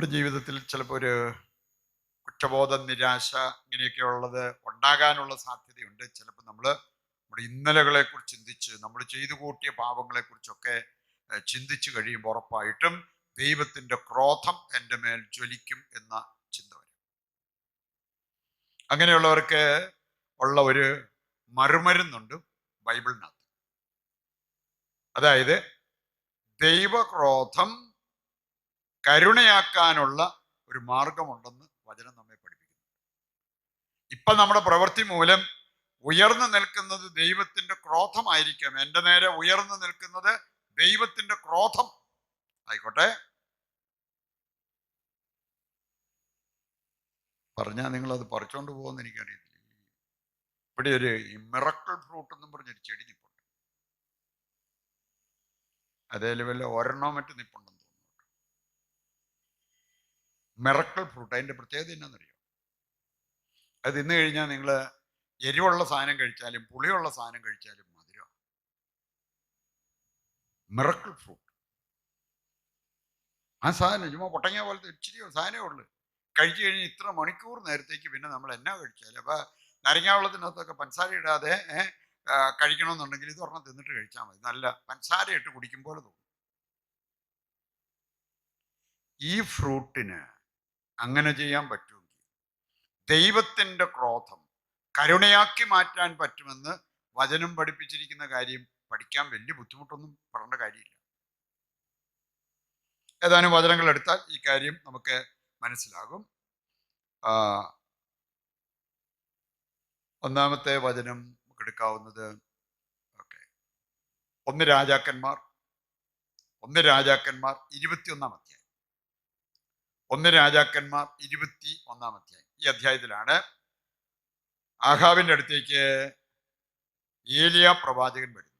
നമ്മുടെ ജീവിതത്തിൽ ചിലപ്പോൾ ഒരു കുറ്റബോധ നിരാശ ഇങ്ങനെയൊക്കെ ഉള്ളത് ഉണ്ടാകാനുള്ള സാധ്യതയുണ്ട്. ചിലപ്പോൾ നമ്മൾ നമ്മുടെ ഇന്നലകളെ കുറിച്ച് ചിന്തിച്ച് നമ്മൾ ചെയ്തു കൂട്ടിയ പാപങ്ങളെ കുറിച്ചൊക്കെ ഏഹ്, ചിന്തിച്ചു കഴിയുമ്പോൾ ഉറപ്പായിട്ടും ദൈവത്തിന്റെ ക്രോധം എന്റെ മേൽ ജ്വലിക്കും എന്ന ചിന്ത വരും. അങ്ങനെയുള്ളവർക്ക് ഉള്ള ഒരു മറുമരുന്നുണ്ട് ബൈബിളിനകത്ത്. അതായത് ദൈവക്രോധം കരുണയാക്കാനുള്ള ഒരു മാർഗമുണ്ടെന്ന് വചനം നമ്മെ പഠിപ്പിക്കുന്നു. ഇപ്പൊ നമ്മുടെ പ്രവൃത്തി മൂലം ഉയർന്നു നിൽക്കുന്നത് ദൈവത്തിന്റെ ക്രോധമായിരിക്കാം. എന്റെ നേരെ ഉയർന്നു നിൽക്കുന്നത് ദൈവത്തിന്റെ ക്രോധം. ആയിക്കോട്ടെ. പറഞ്ഞാൽ നിങ്ങൾ അത് പറിച്ചോണ്ട് പോകുമെന്ന് എനിക്കറിയത്തില്ല. ഇവിടെ ഒരു മിറക്കിൾ ഫ്രൂട്ട് എന്നും പറഞ്ഞൊരു ചെടി നിപ്പുണ്ട്. അതേ വല്ല ഒരെണ്ണോ മറ്റു തോന്നുന്നു മിറക്കിൾ ഫ്രൂട്ട്. അതിന്റെ പ്രത്യേകത എന്നാണെന്നറിയോ അത് തിന്നു കഴിഞ്ഞാൽ നിങ്ങൾ എരിവുള്ള സാധനം കഴിച്ചാലും പുളിയുള്ള സാധനം കഴിച്ചാലും മധുരമാണ് മിറക്കിൾ ഫ്രൂട്ട്. ആ സാധനം ചുമ്മാ പൊട്ടങ്ങിയ പോലത്തെ ഇച്ചിരി സാധനമേ ഉള്ളൂ. കഴിച്ചു കഴിഞ്ഞ് ഇത്ര മണിക്കൂർ നേരത്തേക്ക് പിന്നെ നമ്മൾ എന്നാ കഴിച്ചാലും? അപ്പൊ നരങ്ങാവെള്ളത്തിനകത്തൊക്കെ പഞ്ചസാര ഇടാതെ കഴിക്കണമെന്നുണ്ടെങ്കിൽ ഇത് ഒരെണ്ണം തിന്നിട്ട് കഴിച്ചാൽ മതി. നല്ല പഞ്ചസാര ഇട്ട് കുടിക്കും പോലെ തോന്നും. ഈ ഫ്രൂട്ടിന് അങ്ങനെ ചെയ്യാൻ പറ്റുമെങ്കിൽ ദൈവത്തിന്റെ ക്രോധം കരുണയാക്കി മാറ്റാൻ പറ്റുമെന്ന് വചനം പഠിപ്പിച്ചിരിക്കുന്ന കാര്യം പഠിക്കാൻ വലിയ ബുദ്ധിമുട്ടൊന്നും പറഞ്ഞ കാര്യമില്ല. ഏതാനും വചനങ്ങൾ എടുത്താൽ ഈ കാര്യം നമുക്ക് മനസ്സിലാകും. ഒന്നാമത്തെ വചനം എടുക്കാവുന്നത് ഓക്കെ. ഒന്ന് രാജാക്കന്മാർ ഒന്ന് രാജാക്കന്മാർ ഇരുപത്തിയൊന്നാം അധ്യായം. ഒന്ന് രാജാക്കന്മാർ ഇരുപത്തി ഒന്നാം അധ്യായം. ഈ അധ്യായത്തിലാണ് ആഹാബിന്റെ അടുത്തേക്ക് ഏലിയ പ്രവാചകൻ വരുന്നു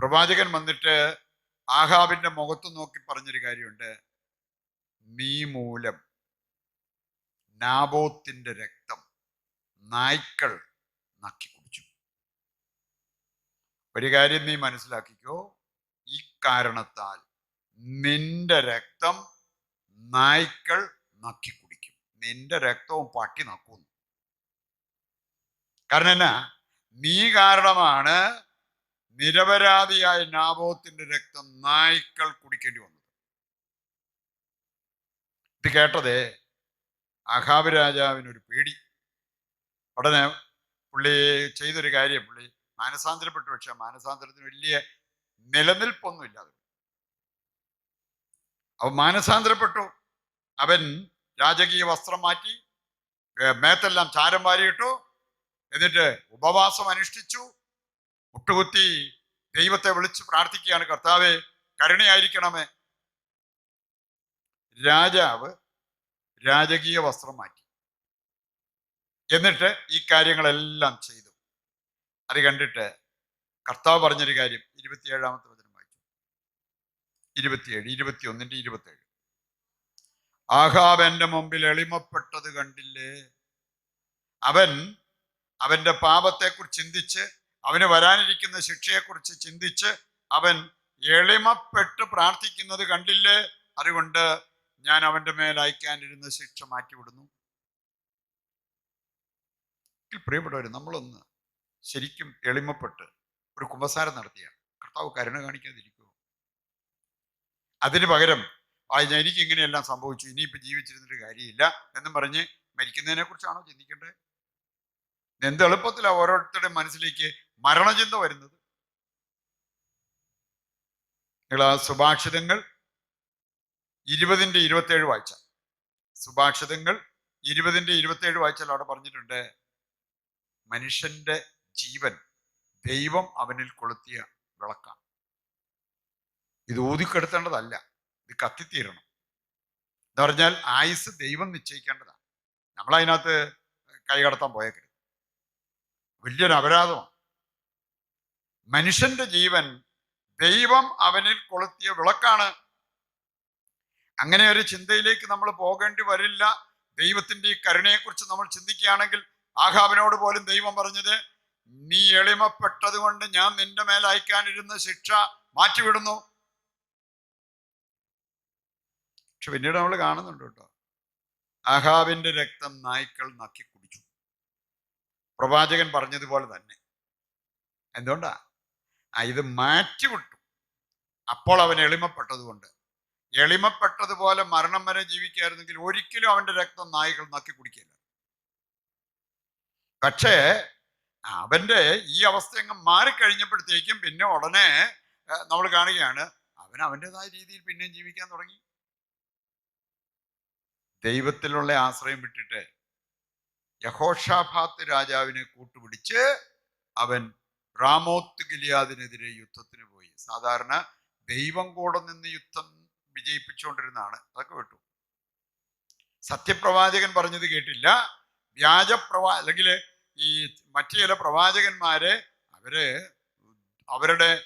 പ്രവാചകൻ വന്നിട്ട് ആഹാബിന്റെ മുഖത്ത് നോക്കി പറഞ്ഞൊരു കാര്യമുണ്ട്. നീ മൂലം നാബോത്തിന്റെ രക്തം നായ്ക്കൾ നക്കി കുടിച്ചു. ഒരു കാര്യം നീ മനസ്സിലാക്കിക്കോ. ഈ കാരണത്താൽ നിന്റെ രക്തം നായ്ക്കൾ നക്കി കുടിക്കും നിന്റെ രക്തവും പട്ടി നക്കുന്നു. കാരണം എന്നാ? നീ കാരണമാണ് നിരപരാധിയായ നാബോത്തിന്റെ രക്തം നായ്ക്കൾ കുടിക്കേണ്ടി വന്നത്. ഇത് കേട്ടതേ അഹാബ് രാജാവിനൊരു പേടി. ഉടനെ പുള്ളി ചെയ്തൊരു കാര്യം. പുള്ളി മാനസാന്തരപ്പെട്ടു. പക്ഷെ മാനസാന്തരത്തിന് വലിയ നിലനിൽപ്പൊന്നും ഇല്ലാതെ അവൻ മാനസാന്തരപ്പെട്ടു. അവൻ രാജകീയ വസ്ത്രം മാറ്റി മേത്തെല്ലാം ചാരം വാരിയിട്ടു എന്നിട്ട് ഉപവാസം അനുഷ്ഠിച്ചു. മുട്ടുകുത്തി ദൈവത്തെ വിളിച്ച് പ്രാർത്ഥിക്കുകയാണ് കർത്താവെ കരുണയായിരിക്കണമേ. രാജാവ് രാജകീയ വസ്ത്രം മാറ്റി. എന്നിട്ട് ഈ കാര്യങ്ങളെല്ലാം ചെയ്തു. അത് കണ്ടിട്ട് കർത്താവ് പറഞ്ഞൊരു കാര്യം ഇരുപത്തിയേഴാമത്തെ വചനം വായിച്ചു ഇരുപത്തിയേഴ് ഇരുപത്തിയൊന്നിന്റെ ഇരുപത്തിയേഴ് ആഹാബ് എന്റെ മുമ്പിൽ എളിമപ്പെട്ടത് കണ്ടില്ലേ? അവൻ അവന്റെ പാപത്തെക്കുറിച്ച് ചിന്തിച്ച് അവന് വരാനിരിക്കുന്ന ശിക്ഷയെക്കുറിച്ച് ചിന്തിച്ച് അവൻ എളിമപ്പെട്ട് പ്രാർത്ഥിക്കുന്നത് കണ്ടില്ലേ? അതുകൊണ്ട് ഞാൻ അവന്റെ മേൽ അയക്കാനിരുന്ന ശിക്ഷ മാറ്റിവിടുന്നു. പ്രിയപ്പെട്ടവർ നമ്മളൊന്ന് ശരിക്കും എളിമപ്പെട്ട് ഒരു കുമ്പസാരം നടത്തിയാണ് കർത്താവ് കരുണ കാണിക്കാതിരിക്കുമോ അതിന് പകരം ആ ഞാൻ എനിക്ക് ഇങ്ങനെയെല്ലാം സംഭവിച്ചു. ഇനിയിപ്പോൾ ജീവിച്ചിരുന്നിട്ട് കാര്യമില്ല എന്നും പറഞ്ഞ് മരിക്കുന്നതിനെ കുറിച്ചാണോ ചിന്തിക്കേണ്ടത്? എന്ത് എളുപ്പത്തിലാണ് ഓരോരുത്തരുടെ മനസ്സിലേക്ക് മരണചിന്ത വരുന്നത്? നിങ്ങൾ ആ സുഭാഷിതങ്ങൾ ഇരുപതിന്റെ ഇരുപത്തേഴ് വായിച്ച സുഭാഷിതങ്ങൾ ഇരുപതിന്റെ ഇരുപത്തേഴ് വായിച്ചാൽ അവിടെ പറഞ്ഞിട്ടുണ്ട് മനുഷ്യന്റെ ജീവൻ ദൈവം അവനിൽ കൊളുത്തിയ വിളക്കാണ്. ഇത് ഊതിക്കെടുത്തേണ്ടതല്ല. ഇത് കത്തിത്തീരണം. എന്ന് പറഞ്ഞാൽ ആയുസ് ദൈവം നിശ്ചയിക്കേണ്ടതാണ്. നമ്മളതിനകത്ത് കൈകടത്താൻ പോയേക്കരുത്. വലിയൊരു അപരാധമാണ്. മനുഷ്യന്റെ ജീവൻ ദൈവം അവനിൽ കൊളുത്തിയ വിളക്കാണ്. അങ്ങനെ ഒരു ചിന്തയിലേക്ക് നമ്മൾ പോകേണ്ടി വരില്ല. ദൈവത്തിന്റെ ഈ കരുണയെക്കുറിച്ച് നമ്മൾ ചിന്തിക്കുകയാണെങ്കിൽ ആഹാബിനോട് പോലും ദൈവം പറഞ്ഞത് നീ എളിമപ്പെട്ടത് കൊണ്ട് ഞാൻ നിന്റെ മേൽ അയക്കാനിരുന്ന ശിക്ഷ മാറ്റിവിടുന്നു. പക്ഷെ പിന്നീട് നമ്മൾ കാണുന്നുണ്ട് കേട്ടോ. ആഹാബിന്റെ രക്തം നായ്ക്കൾ നക്കി കുടിച്ചു. പ്രവാചകൻ പറഞ്ഞതുപോലെ തന്നെ. എന്തുകൊണ്ടാ? ആ ഇത് മാറ്റിവിട്ടു. അപ്പോൾ അവൻ എളിമപ്പെട്ടതുകൊണ്ട്. എളിമപ്പെട്ടതുപോലെ മരണം വരെ ജീവിക്കായിരുന്നെങ്കിൽ ഒരിക്കലും അവന്റെ രക്തം നായ്ക്കൾ നക്കി കുടിക്കില്ല. പക്ഷേ അവന്റെ ഈ അവസ്ഥ അങ്ങ് മാറിക്കഴിഞ്ഞപ്പോഴത്തേക്കും പിന്നെ ഉടനെ നമ്മൾ കാണുകയാണ് അവൻ അവന്റെതായ രീതിയിൽ പിന്നെയും ജീവിക്കാൻ തുടങ്ങി. ദൈവത്തിലുള്ള ആശ്രയം വിട്ടിട്ട് യഹോഷാഭാത്ത് രാജാവിനെ കൂട്ടുപിടിച്ച് അവൻ റാമോത്ത് ഗിലിയാദിനെതിരെ യുദ്ധത്തിന് പോയി. സാധാരണ ദൈവം കൂടെ നിന്ന് യുദ്ധം വിജയിപ്പിച്ചുകൊണ്ടിരുന്നതാണ്. അതൊക്കെ വിട്ടു സത്യപ്രവാചകൻ പറഞ്ഞത് കേട്ടില്ല. വ്യാജപ്രവാ അല്ലെങ്കിൽ ഈ മറ്റു ചില പ്രവാചകന്മാരെ അവർ അവരുടെ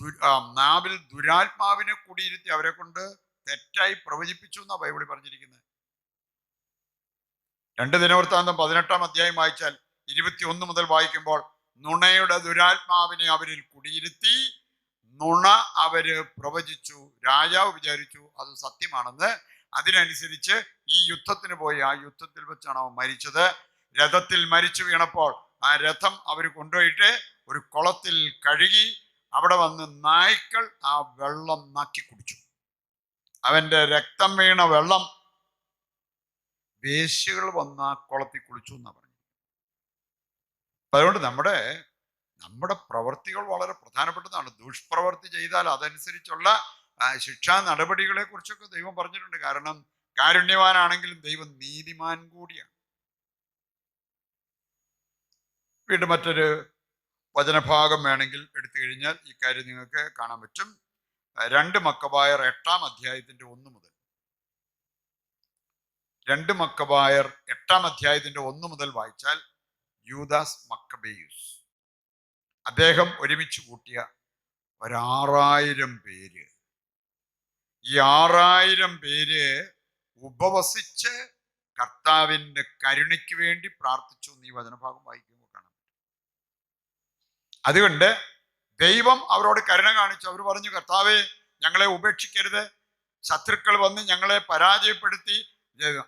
ദു- നാവിൽ ദുരാത്മാവിനെ കൂടിയിരുത്തി അവരെ കൊണ്ട് തെറ്റായി പ്രവചിപ്പിച്ചു എന്നാ ബൈബിളിൽ പറഞ്ഞിരിക്കുന്നത് രണ്ട് ദിനവൃത്താന്തം പതിനെട്ടാം അധ്യായം വായിച്ചാൽ ഇരുപത്തി ഒന്ന് മുതൽ വായിക്കുമ്പോൾ നുണയുടെ ദുരാത്മാവിനെ അവരിൽ കുടിയിരുത്തി. നുണ അവർ പ്രവചിച്ചു. രാജാവ് വിചാരിച്ചു അത് സത്യമാണെന്ന്. അതിനനുസരിച്ച് ഈ യുദ്ധത്തിന് പോയി. ആ യുദ്ധത്തിൽ വെച്ചാണ് അവൻ മരിച്ചത്. രഥത്തിൽ മരിച്ചു വീണപ്പോൾ ആ രഥം അവർ കൊണ്ടുപോയിട്ട് ഒരു കുളത്തിൽ കഴുകി അവിടെ വന്ന് നായ്ക്കൾ ആ വെള്ളം നക്കി കുടിച്ചു. അവന്റെ രക്തം വീണ വെള്ളം വേശ്യകൾ വന്ന കുളത്തിൽ കുളിച്ചു എന്നാണ് പറഞ്ഞു അതുകൊണ്ട് നമ്മുടെ നമ്മുടെ പ്രവർത്തികൾ വളരെ പ്രധാനപ്പെട്ടതാണ്. ദുഷ്പ്രവർത്തി ചെയ്താൽ അതനുസരിച്ചുള്ള ശിക്ഷാ നടപടികളെ കുറിച്ചൊക്കെ ദൈവം പറഞ്ഞിട്ടുണ്ട്. കാരണം കാരുണ്യവാനാണെങ്കിലും ദൈവം നീതിമാൻ കൂടിയാണ്. വീണ്ടും മറ്റൊരു വചനഭാഗം വേണമെങ്കിൽ എടുത്തു കഴിഞ്ഞാൽ ഈ കാര്യം നിങ്ങൾക്ക് കാണാൻ പറ്റും. രണ്ട് മക്കബായർ എട്ടാം അധ്യായത്തിന്റെ ഒന്ന് മുതൽ രണ്ട് മക്കബായർ എട്ടാം അധ്യായത്തിന്റെ ഒന്ന് മുതൽ വായിച്ചാൽ യൂദാസ് മക്കബേയുസ്. അദ്ദേഹം ഒരുമിച്ച് കൂട്ടിയ ഒരാറായിരം പേര്. ഈ ആറായിരം പേര് ഉപവസിച്ച് കർത്താവിന്റെ കരുണയ്ക്ക് വേണ്ടി പ്രാർത്ഥിച്ചു ഈ വചനഭാഗം വായിക്കുമ്പോൾ കാണാം അതുകൊണ്ട് ദൈവം അവരോട് കരുണ കാണിച്ചു. അവർ പറഞ്ഞു കർത്താവെ ഞങ്ങളെ ഉപേക്ഷിക്കരുത്. ശത്രുക്കൾ വന്ന് ഞങ്ങളെ പരാജയപ്പെടുത്തി.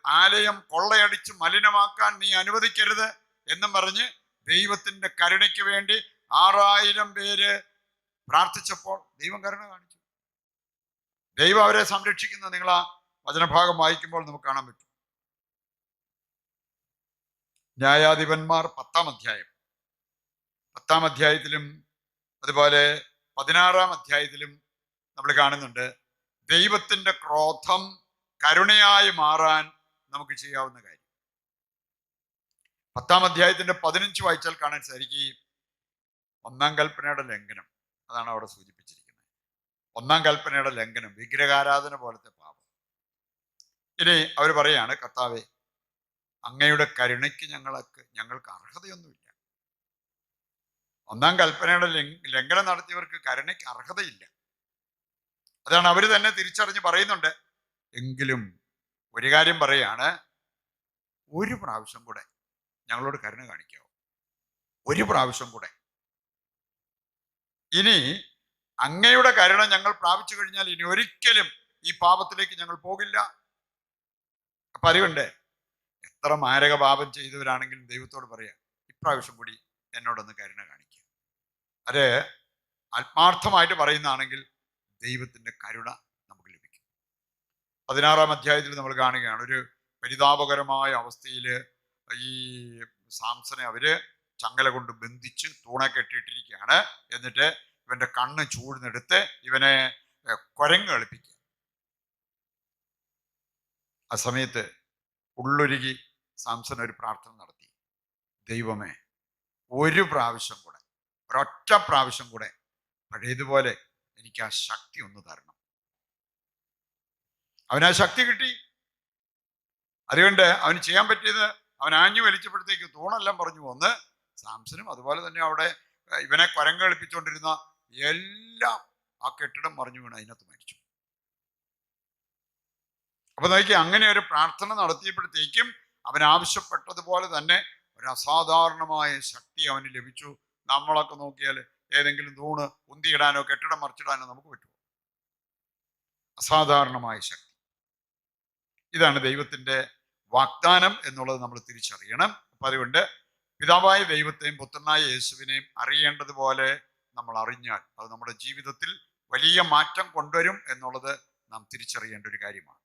ആലയം കൊള്ളയടിച്ച് മലിനമാക്കാൻ നീ അനുവദിക്കരുത് എന്നും പറഞ്ഞ് ദൈവത്തിന്റെ കരുണയ്ക്ക് വേണ്ടി ആറായിരം പേര് പ്രാർത്ഥിച്ചപ്പോൾ ദൈവം കരുണ കാണിച്ചു. ദൈവം അവരെ സംരക്ഷിക്കുന്ന. നിങ്ങൾ ആ വചനഭാഗം വായിക്കുമ്പോൾ നമുക്ക് കാണാൻ പറ്റും. ന്യായാധിപന്മാർ പത്താം അധ്യായം. പത്താം അധ്യായത്തിലും അതുപോലെ പതിനാറാം അധ്യായത്തിലും നമ്മൾ കാണുന്നുണ്ട് ദൈവത്തിന്റെ ക്രോധം കരുണയായി മാറാൻ നമുക്ക് ചെയ്യാവുന്ന കാര്യം. പത്താം അധ്യായത്തിന്റെ പതിനഞ്ച് വായിച്ചാൽ കാണാൻ സാധിക്കുകയും ഒന്നാം കൽപ്പനയുടെ ലംഘനം. അതാണ് അവിടെ സൂചിപ്പിച്ചിരിക്കുന്നത്. ഒന്നാം കൽപ്പനയുടെ ലംഘനം വിഗ്രഹാരാധന പോലത്തെ പാപം. ഇനി അവർ പറയാണ് കർത്താവെ അങ്ങയുടെ കരുണയ്ക്ക് ഞങ്ങൾക്ക് ഞങ്ങൾക്ക് അർഹതയൊന്നുമില്ല. ഒന്നാം കൽപ്പനയുടെ ലംഘനം നടത്തിയവർക്ക് കരുണയ്ക്ക് അർഹതയില്ല. അതാണ് അവർ തന്നെ തിരിച്ചറിഞ്ഞ് പറയുന്നുണ്ട്. എങ്കിലും ഒരു കാര്യം പറയാണ്. ഒരു പ്രാവശ്യം കൂടെ ഞങ്ങളോട് കരുണ കാണിക്കാവോ ഒരു പ്രാവശ്യം കൂടെ. ഇനി അങ്ങയുടെ കരുണ ഞങ്ങൾ പ്രാപിച്ചു കഴിഞ്ഞാൽ ഇനി ഒരിക്കലും ഈ പാപത്തിലേക്ക് ഞങ്ങൾ പോകില്ല. അപ്പൊ അറിവുണ്ടേ? എത്ര മാരക പാപം ചെയ്തവരാണെങ്കിലും ദൈവത്തോട് പറയാം ഇപ്രാവശ്യം കൂടി എന്നോടൊന്ന് കരുണ കാണിക്കുക അത് ആത്മാർത്ഥമായിട്ട് പറയുന്നതാണെങ്കിൽ ദൈവത്തിന്റെ കരുണ പതിനാറാം അധ്യായത്തിൽ നമ്മൾ കാണുകയാണ്. ഒരു പരിതാപകരമായ അവസ്ഥയിൽ ഈ സാംസനെ അവർ ചങ്ങല കൊണ്ട് ബന്ധിച്ച് തൂണ കെട്ടിയിട്ടിരിക്കുകയാണ്. എന്നിട്ട് ഇവന്റെ കണ്ണ് ചൂടിനെടുത്ത് ഇവനെ കൊരങ്ങ് കളിപ്പിക്കുക. ആ സമയത്ത് ഉള്ളൊരുകി സാംസൺ ഒരു പ്രാർത്ഥന നടത്തി. ദൈവമേ ഒരു പ്രാവശ്യം കൂടെ ഒരൊറ്റ പ്രാവശ്യം കൂടെ പഴയതുപോലെ എനിക്ക് ആ ശക്തി ഒന്ന് തരണം. അവന് ശക്തി കിട്ടി. അതുകൊണ്ട് അവന് ചെയ്യാൻ പറ്റിയത് അവൻ ആഞ്ഞു വലിച്ചപ്പോഴത്തേക്ക് തൂണെല്ലാം പറഞ്ഞു വന്ന് സാംസനും അതുപോലെ തന്നെ അവിടെ ഇവനെ കുരങ്ങ് കളിപ്പിച്ചുകൊണ്ടിരുന്ന എല്ലാം ആ കെട്ടിടം മറിഞ്ഞു വീണ് അതിനകത്ത് മരിച്ചു. അപ്പൊ നോക്കി അങ്ങനെ ഒരു പ്രാർത്ഥന നടത്തിയപ്പോഴത്തേക്കും അവൻ ആവശ്യപ്പെട്ടതുപോലെ തന്നെ ഒരു അസാധാരണമായ ശക്തി അവന് ലഭിച്ചു. നമ്മളൊക്കെ നോക്കിയാൽ ഏതെങ്കിലും തൂണ് ഉന്തിയിടാനോ കെട്ടിടം മറിച്ചിടാനോ നമുക്ക് പറ്റുമോ? അസാധാരണമായ ശക്തി. ഇതാണ് ദൈവത്തിന്റെ വാഗ്ദാനം എന്നുള്ളത് നമ്മൾ തിരിച്ചറിയണം. അപ്പം അതുകൊണ്ട് പിതാവായ ദൈവത്തെയും പുത്രനായ യേശുവിനെയും അറിയേണ്ടതുപോലെ നമ്മൾ അറിഞ്ഞാൽ അത് നമ്മുടെ ജീവിതത്തിൽ വലിയ മാറ്റം കൊണ്ടുവരും എന്നുള്ളത് നാം തിരിച്ചറിയേണ്ട ഒരു കാര്യമാണ്.